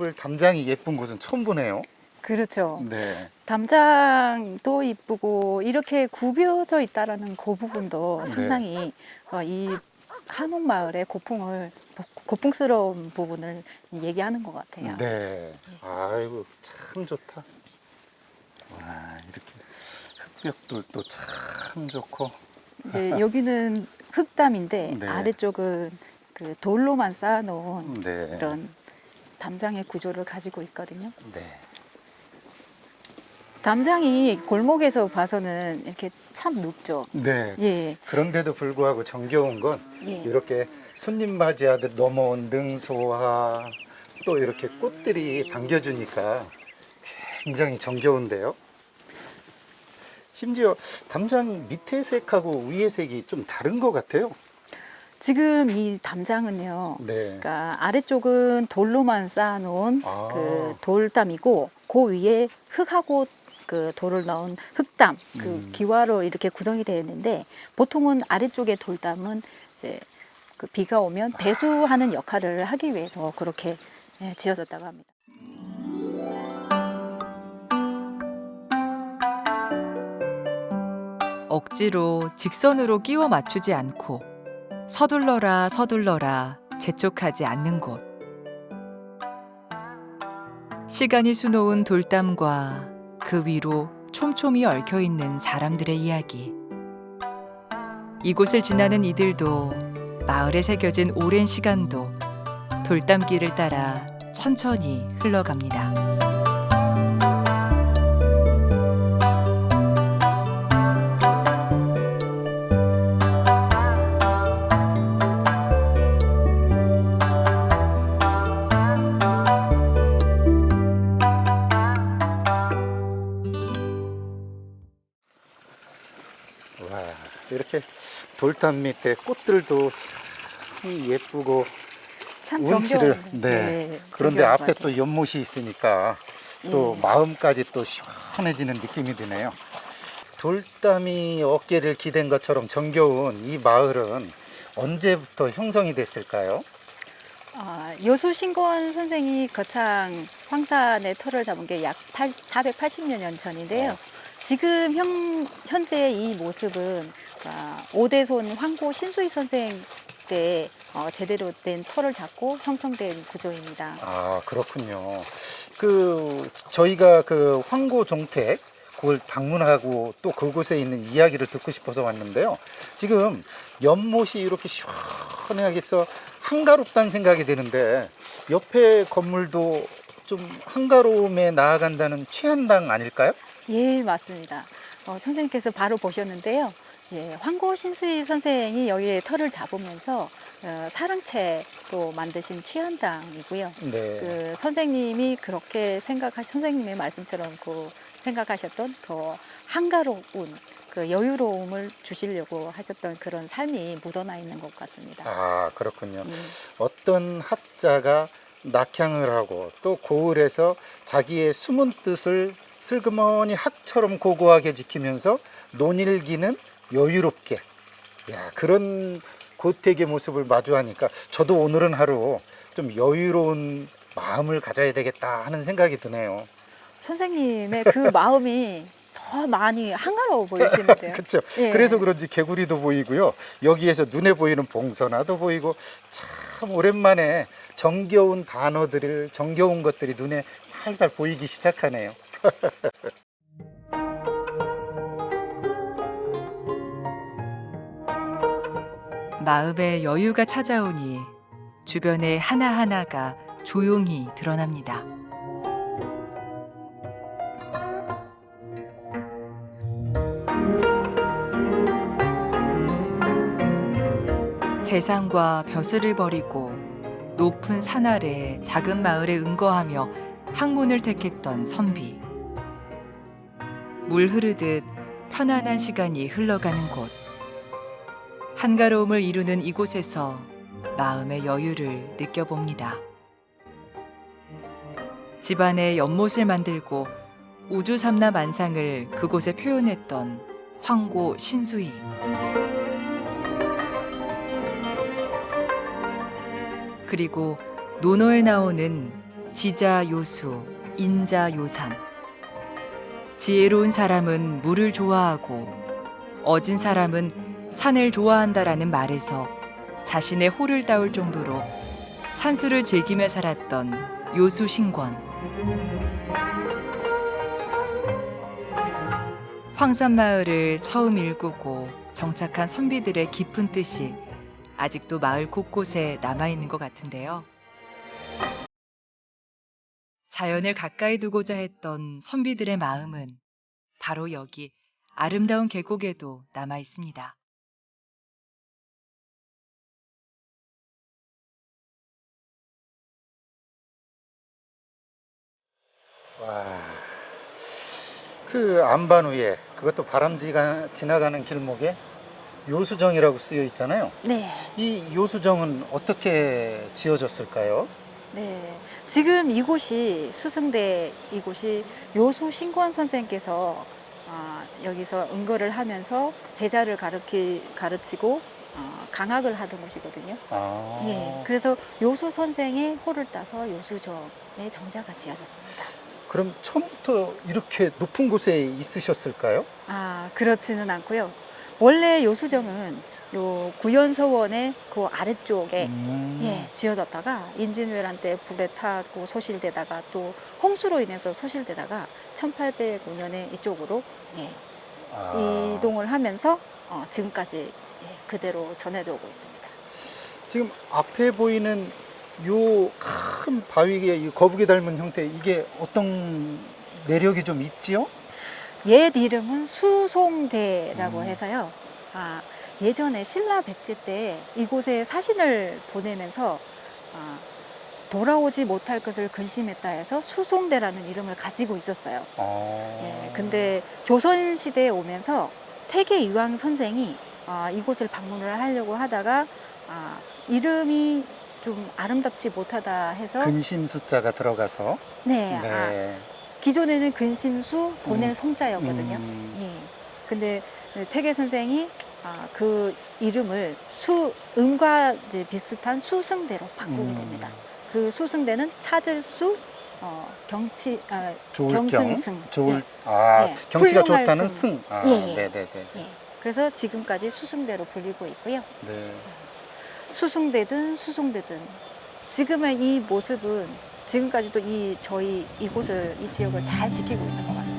모습을 담장이 예쁜 곳은 처음 보네요. 그렇죠. 네. 담장도 이쁘고 이렇게 구벼져 있다라는 그 부분도 네. 상당히 어, 이 한옥 마을의 고풍을 고풍스러운 부분을 얘기하는 것 같아요. 네. 아이고 참 좋다. 와 이렇게 흑벽돌도 참 좋고. 이제 여기는 흙담인데 네. 아래쪽은 그 돌로만 쌓아놓은 네. 그런 담장의 구조를 가지고 있거든요. 네. 담장이 골목에서 봐서는 이렇게 참 높죠. 네. 예, 그런데도 불구하고 정겨운 건 예. 이렇게 손님 맞이하듯 넘어온 능소와 또 이렇게 꽃들이 반겨주니까 굉장히 정겨운데요. 심지어 담장 밑에 색하고 위에 색이 좀 다른 것 같아요. 지금 이 담장은요. 네. 그러니까 아래쪽은 돌로만 쌓아놓은 아. 그 돌담이고 그 위에 흙하고 그 돌을 넣은 흙담 그 음. 기와로 이렇게 구성이 되어 있는데 보통은 아래쪽의 돌담은 이제 그 비가 오면 배수하는 역할을 하기 위해서 그렇게 예, 지어졌다고 합니다. 억지로 직선으로 끼워 맞추지 않고 서둘러라 서둘러라 재촉하지 않는 곳. 시간이 수놓은 돌담과 그 위로 촘촘히 얽혀 있는 사람들의 이야기. 이곳을 지나는 이들도 마을에 새겨진 오랜 시간도 돌담길을 따라 천천히 흘러갑니다. 돌담 밑에 꽃들도 참 예쁘고 참 운치를 정겨운, 네. 네, 그런데 정겨운 앞에 것 또. 연못이 있으니까 또 예. 마음까지 또 시원해지는 느낌이 드네요. 돌담이 어깨를 기댄 것처럼 정겨운 이 마을은 언제부터 형성이 됐을까요? 아, 여수신권 선생이 거창 황산의 터를 잡은 게 약 480여 년 전인데요. 어. 지금 형, 현재 이 모습은 아, 오대손 황고 신수희 선생 때 어, 제대로 된 터를 잡고 형성된 구조입니다. 아 그렇군요. 그 저희가 그 황고 종택 그걸 방문하고 또 그곳에 있는 이야기를 듣고 싶어서 왔는데요. 지금 연못이 이렇게 시원하게서 한가롭다는 생각이 드는데 옆에 건물도 좀 한가로움에 나아간다는 최한당 아닐까요? 예, 맞습니다. 어, 선생님께서 바로 보셨는데요. 예, 황고 신수희 선생이 여기에 터를 잡으면서 어, 사랑채도 만드신 취한당이고요. 네. 그 선생님이 그렇게 생각하 선생님의 말씀처럼 그 생각하셨던 그 한가로운 그 여유로움을 주시려고 하셨던 그런 삶이 묻어나 있는 것 같습니다. 아 그렇군요. 음, 어떤 학자가 낙향을 하고 또 고을에서 자기의 숨은 뜻을 슬그머니 학처럼 고고하게 지키면서 논일기는 여유롭게 야 그런 고택의 모습을 마주하니까 저도 오늘은 하루 좀 여유로운 마음을 가져야 되겠다 하는 생각이 드네요. 선생님의 그 마음이 더 많이 한가로워 보이시는데요. 그렇죠. 예. 그래서 그런지 개구리도 보이고요. 여기에서 눈에 보이는 봉선화도 보이고 참 오랜만에 정겨운 단어들을 정겨운 것들이 눈에 살살 보이기 시작하네요. 마음에 여유가 찾아오니 주변의 하나하나가 조용히 드러납니다. 세상과 벼슬을 버리고 높은 산 아래 작은 마을에 은거하며 학문을 택했던 선비. 물 흐르듯 편안한 시간이 흘러가는 곳. 한가로움을 이루는 이곳에서 마음의 여유를 느껴봅니다. 집안에 연못을 만들고 우주 삼라 만상을 그곳에 표현했던 황고 신수이. 그리고 논어에 나오는 지자 요수, 인자 요산. 지혜로운 사람은 물을 좋아하고 어진 사람은 산을 좋아한다라는 말에서 자신의 호를 따올 정도로 산수를 즐기며 살았던 요수 신권. 황산마을을 처음 일구고 정착한 선비들의 깊은 뜻이 아직도 마을 곳곳에 남아있는 것 같은데요. 자연을 가까이 두고자 했던 선비들의 마음은 바로 여기 아름다운 계곡에도 남아 있습니다. 와. 그 안반 위에 그것도 바람 지가 지나가는 길목에 요수정이라고 쓰여 있잖아요. 네. 이 요수정은 어떻게 지어졌을까요? 네. 지금 이곳이 수승대 이곳이 요수 신권 선생께서 아, 여기서 은거를 하면서 제자를 가르치, 가르치고 어, 강학을 하던 곳이거든요. 아. 예. 그래서 요수 선생의 호를 따서 요수정의 정자가 지어졌습니다. 그럼 처음부터 이렇게 높은 곳에 있으셨을까요? 아, 그렇지는 않고요. 원래 요 수정은 요 구연서원의 그 아래쪽에 음. 예, 지어졌다가 임진왜란 때 불에 타고 소실되다가 또 홍수로 인해서 소실되다가 1805년에 이쪽으로 예, 아. 이동을 하면서 어, 지금까지 예, 그대로 전해져 오고 있습니다. 지금 앞에 보이는 요 큰 바위에 이 거북이 닮은 형태 이게 어떤 내력이 좀 있지요? 옛 이름은 수송대라고 음. 해서요. 아, 예전에 신라 백제 때 이곳에 사신을 보내면서 아, 돌아오지 못할 것을 근심했다 해서 수송대라는 이름을 가지고 있었어요. 아. 예, 근데 조선 시대에 오면서 태계 이왕 선생이 아, 이곳을 방문을 하려고 하다가 아, 이름이 좀 아름답지 못하다 해서 근심 숫자가 들어가서 네, 아, 네. 기존에는 근심수 보낸 음. 송자였거든요. 음. 예. 근데 태계 선생이 아, 그 이름을 수 음과 이제 비슷한 수승대로 바꾸게 음. 됩니다. 그 수승대는 찾을 수 어, 경치 아, 좋을 경, 경승승. 좋을 예. 아 예. 경치가 좋다는 승. 승. 아, 예, 예. 네, 네, 네. 예. 그래서 지금까지 수승대로 불리고 있고요. 네. 수승대든 수송대든 지금의 이 모습은 지금까지도 이 저희 이곳을 이 지역을 잘 지키고 있는 것 같아요.